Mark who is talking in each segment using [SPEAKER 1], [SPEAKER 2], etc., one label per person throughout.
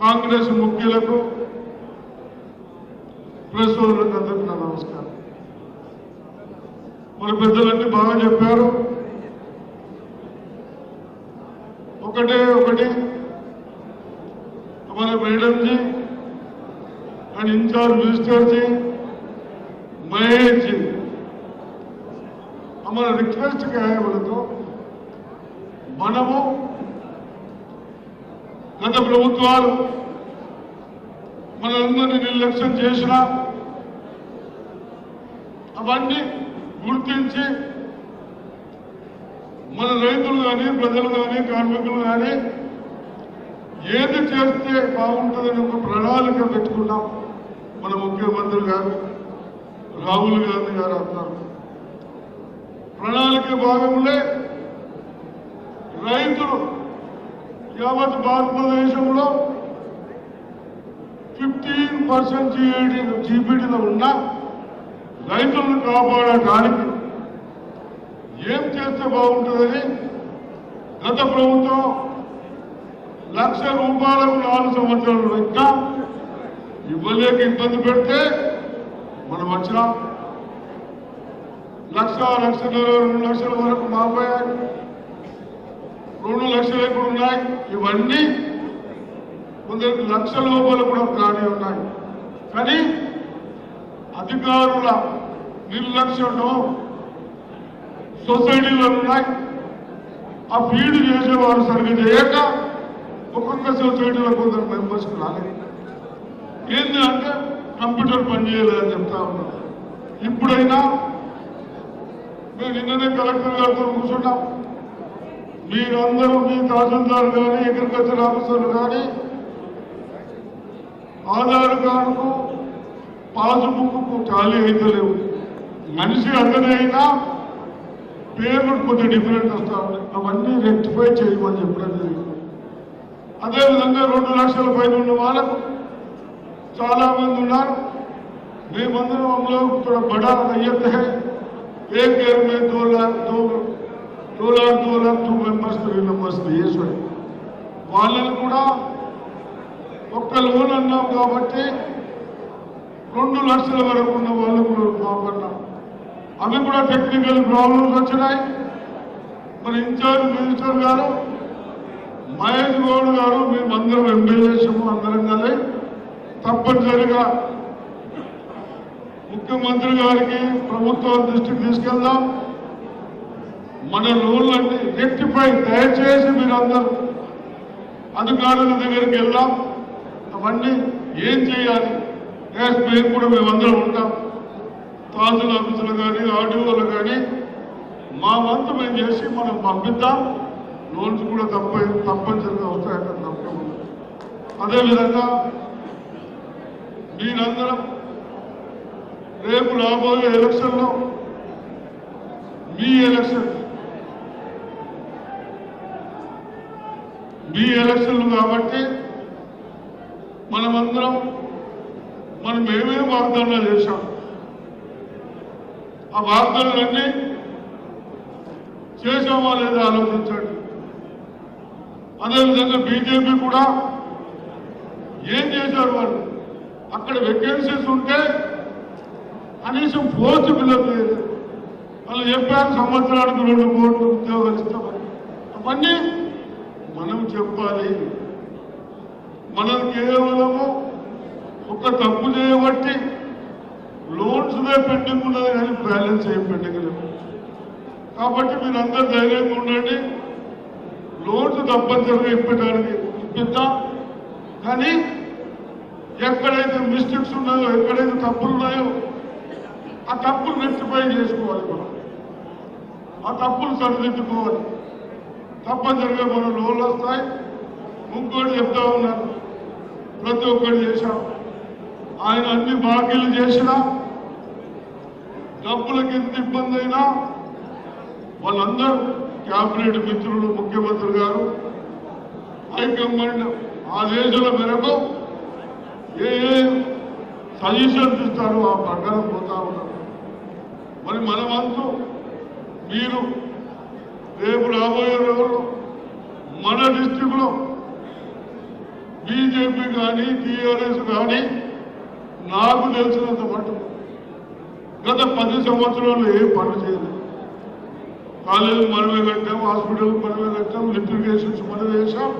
[SPEAKER 1] Congress ముఖ్యులకు press సోదరులకు అందరికీ నా నమస్కారం మన పెద్దలన్నీ బాగా చెప్పారు ఒకటే ఒకటి हमारे madam ji and in-charge minister ji Mahesh ji हमारा रिक्वेस्ट क्या है बोले तो మనము గత ప్రభుత్వాలు మనందరినీ నిర్లక్ష్యం చేసిన అవన్నీ గుర్తించి మన రైతులు కానీ ప్రజలు కానీ కార్మికులు కానీ ఏది చేస్తే బాగుంటుందని ఒక ప్రణాళిక పెట్టుకున్నాం మన ముఖ్యమంత్రి గారు రాహుల్ గాంధీ గారు అన్నారు ప్రణాళిక భాగంలో రైతులు యావత్ భారతదేశంలో ఫిఫ్టీన్ పర్సెంట్ జీఏడీ జీబీడీలో ఉన్న రైతులను కాపాడటానికి ఏం చేస్తే బాగుంటుందని గత ప్రభుత్వం లక్ష రూపాయలకు నాలుగు సంవత్సరాలు ఇంకా ఇవ్వలేక ఇబ్బంది పెడితే మనం వచ్చినాం. లక్ష లక్ష రెండు లక్షల వరకు మాపోయాయి రెండు లక్షలు ఎక్కడ ఉన్నాయి. ఇవన్నీ కొందరికి లక్ష లోపల కూడా కానీ ఉన్నాయి. కానీ అధికారుల నిర్లక్ష్యంలో సొసైటీలో ఉన్నాయి. ఆ ఫీడ్ చేసేవారు సరిగ్గా చేయక ఒక్కొక్క సొసైటీలో కొందరు మెంబర్స్ రాలేదు. ఏంటి అంటే కంప్యూటర్ పని చేయలేదని చెప్తా ఉన్నారు. ఇప్పుడైనా మేము నిన్ననే కలెక్టర్ గారితో కూర్చున్నాం. మీరందరూ మీ తహసీల్దార్ కానీ అగ్రికల్చర్ ఆఫీసర్లు కానీ ఆధార్ కార్డుకు పాస్బుక్కు ఖాళీ అయితే లేవు. మనిషి అందరి అయినా పేర్లు కొంచెం డిఫరెంట్ వస్తా అవన్నీ రెక్టిఫై చేయమని చెప్పడం జరిగింది. అదేవిధంగా రెండు లక్షల పైన ఉన్న వాళ్ళకు చాలామంది ఉన్నారు. మేమందరం కూడా బడా అయ్యే ఏ పేరు మీద దో two lakh two lakh two members three members వేసాడు వాళ్ళని కూడా ఒక్క లోన్ అన్నాం కాబట్టి రెండు లక్షల వరకు ఉన్న వాళ్ళు కూడా అవి కూడా టెక్నికల్ ప్రాబ్లమ్స్ వచ్చినాయి. మరి ఇన్ఛార్జ్ మినిస్టర్ గారు మహేష్ గౌడ్ గారు మేము అందరం ఎంబీఎస్ఎము అందరం కలిసి. తప్పనిసరిగా ముఖ్యమంత్రి గారికి ప్రభుత్వం దృష్టికి తీసుకెళ్దాం. మన లోన్లన్నీ రెక్టిఫై దయచేసి మీరందరూ అధికారుల దగ్గరికి వెళ్దాం. అవన్నీ ఏం చేయాలి? ఎస్ మేము కూడా మేమందరం ఉంటాం. తహసీల్ ఆఫీసులు కానీ ఆర్డీఓలు కానీ మా వంతు మేము చేసి మనం పంపిద్దాం. లోన్స్ కూడా తప్ప తప్పనిసరిగా వస్తాయంటే నమ్మకం ఉంది. అదేవిధంగా మీరందరం రేపు రాబోయే ఎలక్షన్లో మీ ఎలక్షన్ ఈ ఎలక్షన్లు కాబట్టి మనమందరం మనం ఏమేమి వాగ్దానాలు చేశాం. ఆ వాగ్దానాలన్నీ చేశామా లేదా ఆలోచించండి. అదేవిధంగా బీజేపీ కూడా ఏం చేశారు వాళ్ళు? అక్కడ వెకెన్సీస్ ఉంటే కనీసం పోర్చు పిల్లలు వాళ్ళు చెప్పారు సంవత్సరానికి రెండు కోట్లు ఉద్యోగాలు ఇస్తామని. అవన్నీ మనం చెప్పాలి. మనం కేవలము ఒక తప్పు చేయబట్టి లోన్స్ పెండింగ్ ఉన్నది కానీ బ్యాలెన్స్ ఏం పెండింగ్ కాబట్టి మీరందరూ ధైర్యంగా ఉండండి. లోన్స్ తప్పనిసరిగా ఇప్పడానికి ఇప్పిద్దాం. కానీ ఎక్కడైతే మిస్టేక్స్ ఉన్నాయో ఎక్కడైతే తప్పులు ఉన్నాయో ఆ తప్పులు రెక్టిఫై చేసుకోవాలి మనం. ఆ తప్పులు సరిదిద్దుకోవాలి. తప్పనిసరిగా మనం లోన్లు వస్తాయి. ఇంకోటి చెప్తా ఉన్నారు. ప్రతి ఒక్కటి చేశాం. ఆయన అన్ని బాకీలు చేసినా డబ్బులకి ఎంత ఇబ్బంది అయినా వాళ్ళందరూ క్యాబినెట్ మిత్రులు ముఖ్యమంత్రి గారు హైకమాండ్ ఆదేశాల మేరకు ఏ ఏ సజెషన్స్ ఇస్తారో ఆ ప్రకారం పోతా ఉన్నారు. మరి మన వంతు మీరు రేపు రాబోయే రోజుల్లో మన డిస్టిక్ బీజేపీ కానీ టీఆర్ఎస్ కానీ నాకు తెలిసినంత మటు గత పది సంవత్సరాలు ఏం పనులు చేయలేదు. కాలేజీలు మనమే కట్టాం హాస్పిటల్ మనమే కట్టాం లిటిగేషన్స్ మనం వేసాం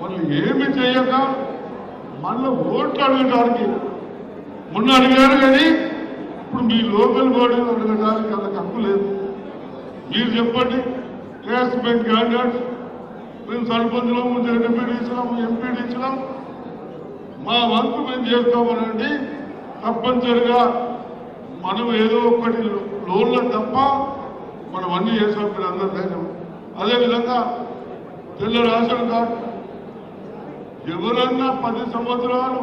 [SPEAKER 1] వాళ్ళు ఏమి చేయక మళ్ళీ ఓట్లు అడగడానికి మొన్న అడిగారు కానీ ఇప్పుడు మీ లోకల్ బాడీలు అడగడానికి అంత హక్కు లేదు. మీరు చెప్పండి. క్లాస్మేట్ క్యాండిడేట్స్ మేము సర్పంచ్లో ఎంపీడీ ఇచ్చినాం ఎంపీడీ ఇచ్చినాం. మా వంతు మేము చేస్తామనండి. తప్పనిసరిగా మనం ఏదో ఒకటి లోన్ల తప్ప మనం అన్ని చేసాం మీరు అందరూ ధైర్యం. అదేవిధంగా తెల్ల రేషన్ కార్డు ఎవరన్నా పది సంవత్సరాలు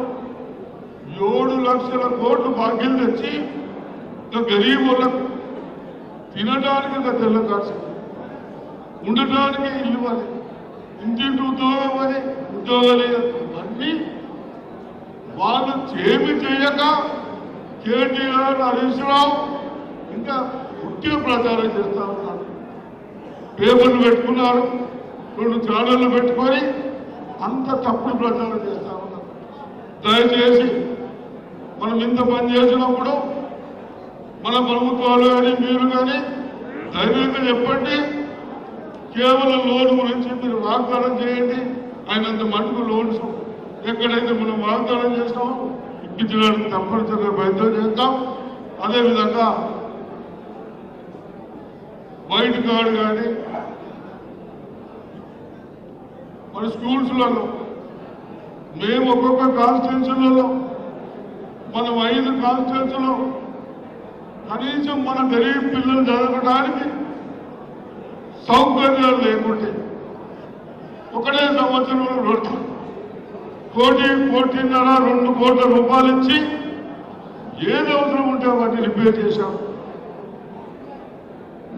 [SPEAKER 1] ఏడు లక్షల కోట్లు బాకీలు తెచ్చి ఇంకా గరీబ్ వాళ్ళకు తినడానికి తెల్ల కార్డు ఉండటానికి ఇల్లు అని ఇంటింటి ఉద్యోగం అని ఉద్యోగాలు అన్నీ వాళ్ళు ఏమి చేయక కేటీఆర్ హరీష్ రావు ఇంకా ముఖ్య ప్రచారం చేస్తా ఉన్నారు. పేపర్లు పెట్టుకున్నారు. రెండు ఛానళ్ళు పెట్టుకొని అంత తప్పుడు ప్రచారం చేస్తా ఉన్నారు. దయచేసి మనం ఇంత పని చేసినప్పుడు మన ప్రభుత్వాలు కానీ మీరు కానీ ధైర్యంగా చెప్పండి. కేవలం లోన్ గురించి మీరు వాగ్దానం చేయండి. ఆయనంత మటుకు లోన్స్ ఎక్కడైతే మనం వాగ్దానం చేస్తామో ఇప్పించడానికి తప్పనిసరిగా ప్రయత్నం చేస్తాం. అదేవిధంగా వైట్ కార్డు కానీ మన స్కూల్స్లలో మేము ఒక్కొక్క కాన్స్టిట్యూన్సీలలో మనం ఐదు కాన్స్టిట్యూన్సీలో కనీసం మన గరీబ్ పిల్లలు చదవడానికి సౌకర్యాలు లేకుంటే ఒకటే సంవత్సరంలో రెండు కోటి కోటిన్నర రెండు కోట్ల రూపాయలు ఇచ్చి ఏది అవసరం ఉంటే వాటిని రిపేర్ చేశాం.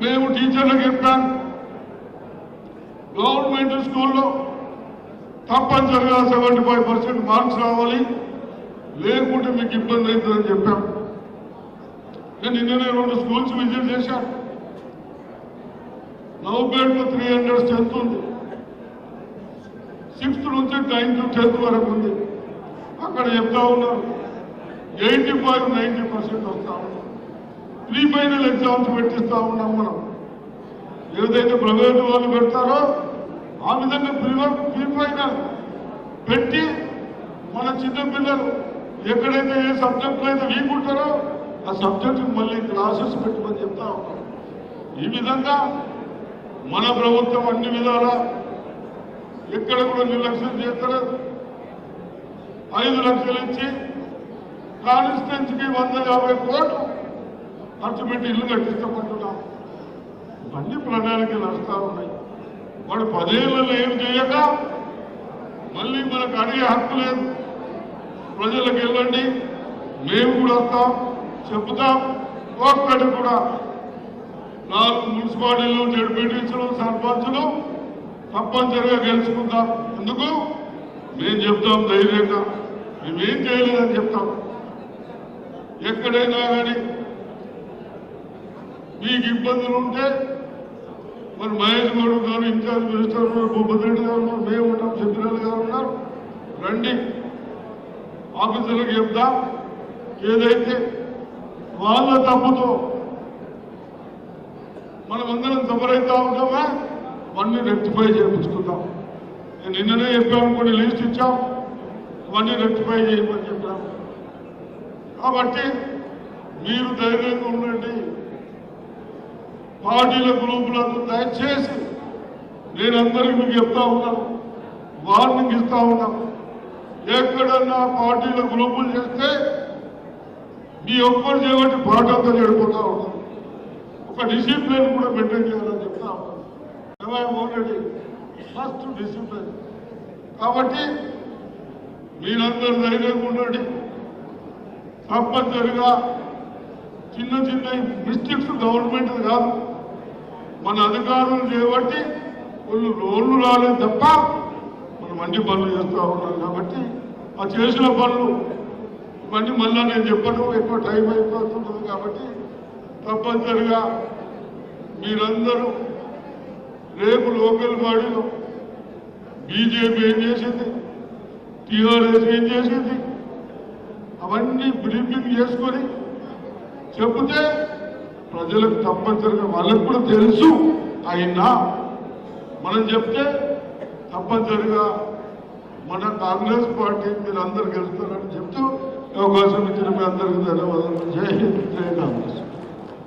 [SPEAKER 1] మేము టీచర్లకు చెప్పాం. గవర్నమెంట్ స్కూల్లో తప్పనిసరిగా సెవెంటీ ఫైవ్ పర్సెంట్ మార్క్స్ రావాలి. లేకుంటే మీకు ఇబ్బంది అవుతుందని చెప్పాం. నేను నిన్ననే రెండు స్కూల్స్ విజిట్ చేశాను. నవపేటలో త్రీ హండ్రెడ్ స్ట్రెంత్ ఉంది. సిక్స్త్ నుంచి నైన్త్ టెన్త్ వరకు ఉంది. అక్కడ చెప్తా ఉన్నారు. ఎయిటీ ఫైవ్ నైన్టీ పర్సెంట్ వస్తా ఉన్నాం. ప్రీ ఫైనల్ ఎగ్జామ్స్ పెట్టిస్తా ఉన్నాం మనం. ఏదైతే ప్రైవేటు వాళ్ళు పెడతారో ఆ విధంగా ప్రీ ప్రీ ఫైనల్ పెట్టి మన చిన్నపిల్లలు ఎక్కడైతే ఏ సబ్జెక్టులు అయితే వీక్ ఉంటారో ఆ సబ్జెక్టు మళ్ళీ క్లాసెస్ పెట్టమని చెప్తా ఉన్నాం. ఈ విధంగా మన ప్రభుత్వం అన్ని విధాలా ఎక్కడ కూడా నిర్లక్ష్యం చేస్తలేదు. ఐదు లక్షలు ఇచ్చి కాన్స్టిట్యున్సీకి వంద యాభై కోట్లు ఖర్చు పెట్టి ఇల్లు కట్టించబడుతున్నాం అన్ని ప్రణాళికలు నడుస్తా ఉన్నాయి. వాడు పదేళ్ళలో ఏం చేయక మళ్ళీ మనకు అడిగే హక్కు లేదు. ప్రజలకు వెళ్ళండి. మేము కూడా వస్తాం. చెప్తాం ఒక్కటి కూడా నాలుగు మున్సిపాలిటీలు జడ్పీటీసులు సర్పంచులు తప్పనిసరిగా గెలుచుకుందాం ఎందుకు? మేము చెప్తాం ధైర్యంగా. మేమేం చేయలేదని చెప్తాం. ఎక్కడైనా కానీ మీకు ఇబ్బందులు ఉంటే మరి మహేష్ గౌడ్ గారు ఇన్ఛార్జ్ మినిస్టర్ ఉన్నారు భూపతిరెడ్డి గారు ఉన్నారు. మేము ఉన్నాం చంద్రబాబు గారు ఉన్నారు. రండి. ఆఫీసర్లకు చెప్దాం. ఏదైతే వాళ్ళ తప్పుతో మనం అందరం తమరైతా ఉంటామా? అవన్నీ రెక్టిఫై చేయించుకుందాం నేను నిన్ననే చెప్పాను కొన్ని లిస్ట్ ఇచ్చాం. అవన్నీ రెక్టిఫై చేయమని చెప్పాను. కాబట్టి మీరు ధైర్యంగా ఉండండి. పార్టీల గ్రూపులకు దయచేసి నేను అందరికీ మీకు చెప్తా ఉన్నాను వార్నింగ్ ఇస్తా ఉన్నాను ఎక్కడన్నా పార్టీల గ్రూపులు చేస్తే మీ ఒక్కరు చేయబట్టి పార్టీ అంతా చెడిపోతా ఉన్నాం ఒక డిసిప్లిన్ కూడా మెయింటైన్ చేయాలని చెప్తా ఉన్నాను ఆల్రెడీ ఫస్ట్ డిసిప్లిన్ కాబట్టి మీరందరూ ధైర్యంగా ఉండండి. తప్పనిసరిగా చిన్న చిన్న మిస్టేక్స్ గవర్నమెంట్ కాదు. మన అధికారులు చేపట్టి వాళ్ళు రోడ్లు రాలేదు తప్ప మనం మంచి పనులు చేస్తూ ఉన్నాం కాబట్టి ఆ చేసిన పనులు ఇవన్నీ మళ్ళీ నేను చెప్పడం ఎక్కువ టైం అయిపోతుంటుంది కాబట్టి తప్పనిసరిగా మీరందరూ రేపు లోకల్ బాడీలో బీజేపీ ఏం చేసింది? టీఆర్ఎస్ ఏం చేసింది? అవన్నీ బ్రీఫింగ్ చేసుకొని చెబితే ప్రజలకు తప్పనిసరిగా వాళ్ళకు కూడా తెలుసు. అయినా మనం చెప్తే తప్పనిసరిగా మన కాంగ్రెస్ పార్టీ మీరు అందరు గెలుస్తారని చెప్తూ అవకాశం ఇచ్చిన మీ అందరికీ ధన్యవాదాలు. జై హింద్ జై కాంగ్రెస్.